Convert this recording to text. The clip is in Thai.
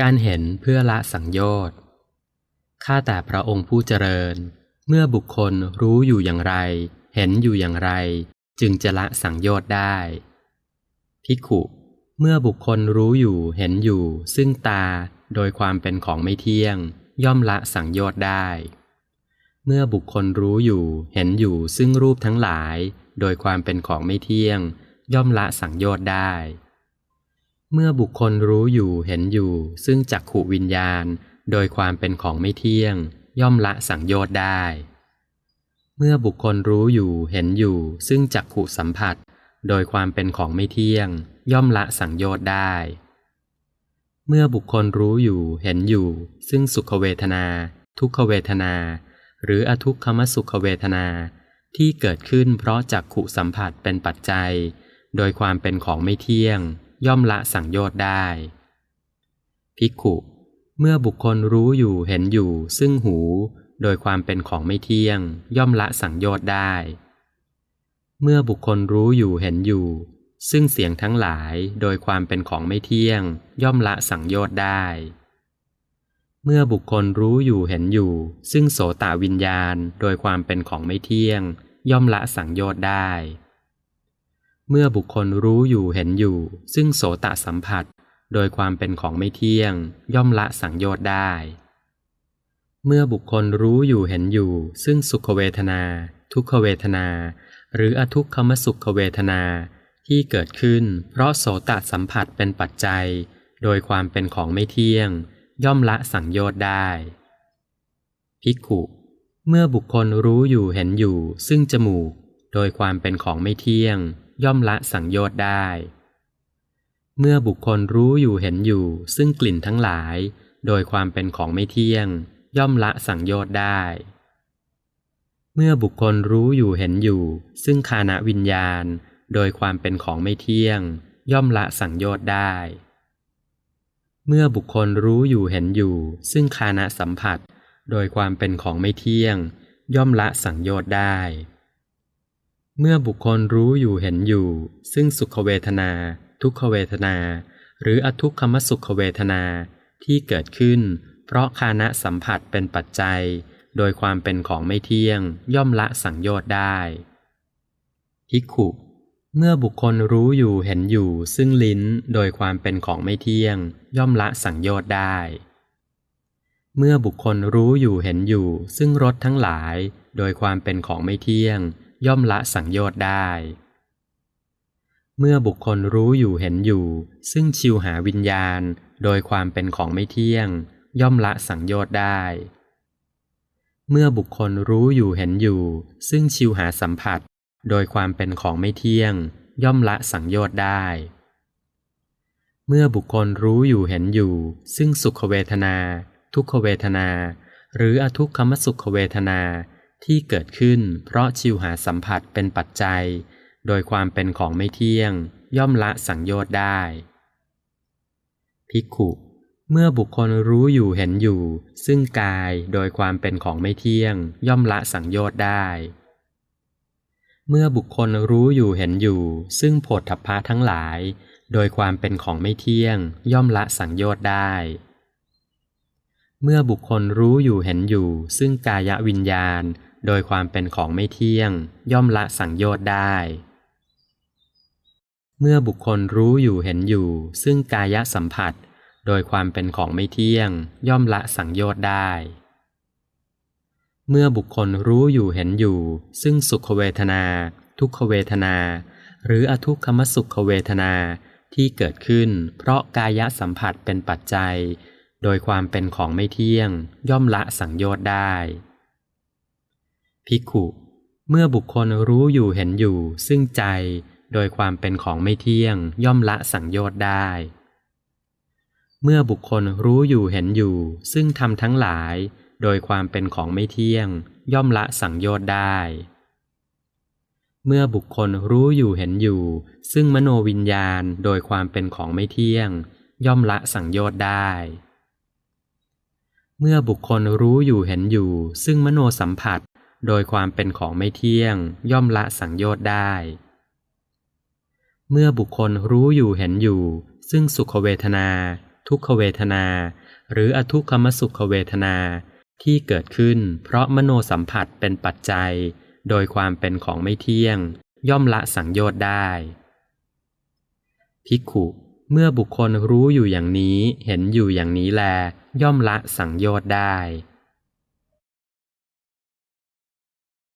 การเห็นเพื่อละสังโยชน์ ข้าแต่พระองค์ผู้เจริญ เมื่อบุคคลรู้อยู่อย่างไร เห็นอยู่อย่างไร จึงจะละสังโยชน์ได้ภิกขุ เมื่อบุคคลรู้อยู่เห็นอยู่ ซึ่งตาโดยความเป็นของไม่เที่ยง ย่อมละสังโยชน์ได้ เมื่อบุคคลรู้อยู่เห็นอยู่ซึ่งรูปทั้งหลาย โดยความเป็นของไม่เที่ยง ย่อมละสังโยชน์ได้ เมื่อบุคคลรู้อยู่เห็นอยู่ ซึ่งจักขุวิญญาณ โดยความเป็นของไม่เที่ยง ย่อมละสังโยชน์ได้ เมื่อบุคคลรู้อยู่เห็นอยู่ ซึ่งจักขุสัมผัส โดยความเป็นของไม่เที่ยง ย่อมละสังโยชน์ได้ เมื่อบุคคลรู้อยู่เห็นอยู่ ซึ่งสุขเวทนา ทุกขเวทนา หรืออทุกขมสุขเวทนา ที่เกิดขึ้นเพราะจักขุสัมผัสเป็นปัจจัย โดยความเป็นของไม่เที่ยง ย่อมละสังโยชน์ได้ ภิกขุเมื่อบุคคลรู้อยู่เห็นอยู่ ซึ่งหู โดยความเป็นของไม่เที่ยง ย่อมละสังโยชน์ได้ เมื่อบุคคลรู้อยู่เห็นอยู่ ซึ่งเสียงทั้งหลายโดยความเป็นของไม่เที่ยง ย่อมละสังโยชน์ได้ เมื่อบุคคลรู้อยู่เห็นอยู่ ซึ่งโสตวิญญาณ โดยความเป็นของไม่เที่ยง ย่อมละสังโยชน์ได้ เมื่อบุคคลรู้อยู่เห็นอยู่ ซึ่งโสตสัมผัส โดยความเป็นของไม่เที่ยง ย่อมละสังโยชน์ได้ เมื่อบุคคลรู้อยู่เห็นอยู่ ซึ่งสุขเวทนา ทุกขเวทนา หรืออทุกขมสุขเวทนาที่เกิดขึ้น เพราะโสตสัมผัสเป็นปัจจัย โดยความเป็นของไม่เที่ยง ย่อมละสังโยชน์ได้ภิกขุเมื่อบุคคลรู้อยู่เห็นอยู่ ซึ่งจมูก โดยความเป็นของไม่เที่ยง ย่อมละสังโยชน์ได้ เมื่อบุคคลรู้อยู่เห็นอยู่ ซึ่งกลิ่นทั้งหลาย โดยความเป็นของไม่เที่ยง ย่อมละสังโยชน์ได้ เมื่อบุคคลรู้อยู่เห็นอยู่ ซึ่งคานะวิญญาณ โดยความเป็นของไม่เที่ยง ย่อมละสังโยชน์ได้ เมื่อบุคคลรู้อยู่เห็นอยู่ ซึ่งคานะสัมผัส โดยความเป็นของไม่เที่ยง ย่อมละสังโยชน์ได้ เมื่อบุคคลรู้อยู่เห็นอยู่ ซึ่งสุขเวทนา ทุกขเวทนา หรืออทุกขมสุขเวทนาที่เกิดขึ้น เพราะคานะสัมผัสเป็นปัจจัย โดยความเป็นของไม่เที่ยง ย่อมละสังโยชน์ได้ภิกขุเมื่อบุคคลรู้อยู่เห็นอยู่ ซึ่งลิ้นโดยความเป็นของไม่เที่ยง ย่อมละสังโยชน์ได้ เมื่อบุคคลรู้อยู่เห็นอยู่ ซึ่งรสทั้งหลาย โดยความเป็นของไม่เที่ยง ย่อมละสังโยชน์ได้ เมื่อบุคคลรู้อยู่เห็นอยู่ ซึ่งชิวหาวิญญาณ โดยความเป็นของไม่เที่ยง ย่อมละสังโยชน์ได้ เมื่อบุคคลรู้อยู่เห็นอยู่ ซึ่งชิวหาสัมผัส โดยความเป็นของไม่เที่ยง ย่อมละสังโยชน์ได้เมื่อบุคคลรู้อยู่เห็นอยู่ ซึ่งสุขเวทนา ทุกขเวทนา หรืออทุกขมสุขเวทนา ที่เกิดขึ้นเพราะชิวหาสัมผัสเป็นปัจจัย โดยความเป็นของไม่เที่ยง ย่อมละสังโยชน์ได้ ภิกขุเมื่อบุคคลรู้อยู่เห็นอยู่ ซึ่งกายโดยความเป็นของไม่เที่ยง ย่อมละสังโยชน์ได้ เมื่อบุคคลรู้อยู่เห็นอยู่ ซึ่งโผฏฐัพพะทั้งหลาย โดยความเป็นของไม่เที่ยง ย่อมละสังโยชน์ได้ เมื่อบุคคลรู้อยู่เห็นอยู่ ซึ่งกายวิญญาณ โดยความเป็นของไม่เที่ยง ย่อมละสังโยชน์ได้ เมื่อบุคคลรู้อยู่เห็นอยู่ ซึ่งกายสัมผัส โดยความเป็นของไม่เที่ยง ย่อมละสังโยชน์ได้ เมื่อบุคคลรู้อยู่เห็นอยู่ ซึ่งสุขเวทนา ทุกขเวทนา หรืออทุกขมสุขเวทนาที่เกิดขึ้น เพราะกายสัมผัสเป็นปัจจัย โดยความเป็นของไม่เที่ยง ย่อมละสังโยชน์ได้ ภิกขุ เมื่อบุคคลรู้อยู่เห็นอยู่ ซึ่งใจโดยความเป็นของไม่เที่ยง ย่อมละสังโยชน์ได้ เมื่อบุคคลรู้อยู่เห็นอยู่ ซึ่งทำทั้งหลาย โดยความเป็นของไม่เที่ยง ย่อมละสังโยชน์ได้ เมื่อบุคคลรู้อยู่เห็นอยู่ ซึ่งมโนวิญญาณโดยความเป็นของไม่เที่ยง ย่อมละสังโยชน์ได้เมื่อบุคคลรู้อยู่เห็นอยู่ ซึ่งมโนสัมผัส โดยความเป็นของไม่เที่ยงย่อมละสังโยชน์ได้ เมื่อบุคคลรู้อยู่เห็นอยู่ ซึ่งสุขเวทนา ทุกขเวทนา หรืออทุกขมสุขเวทนาที่เกิดขึ้น เพราะมโนสัมผัสเป็นปัจจัย โดยความเป็นของไม่เที่ยง ย่อมละสังโยชน์ได้ภิกขุเมื่อบุคคลรู้อยู่อย่างนี้เห็นอยู่อย่างนี้แล ย่อมละสังโยชน์ได้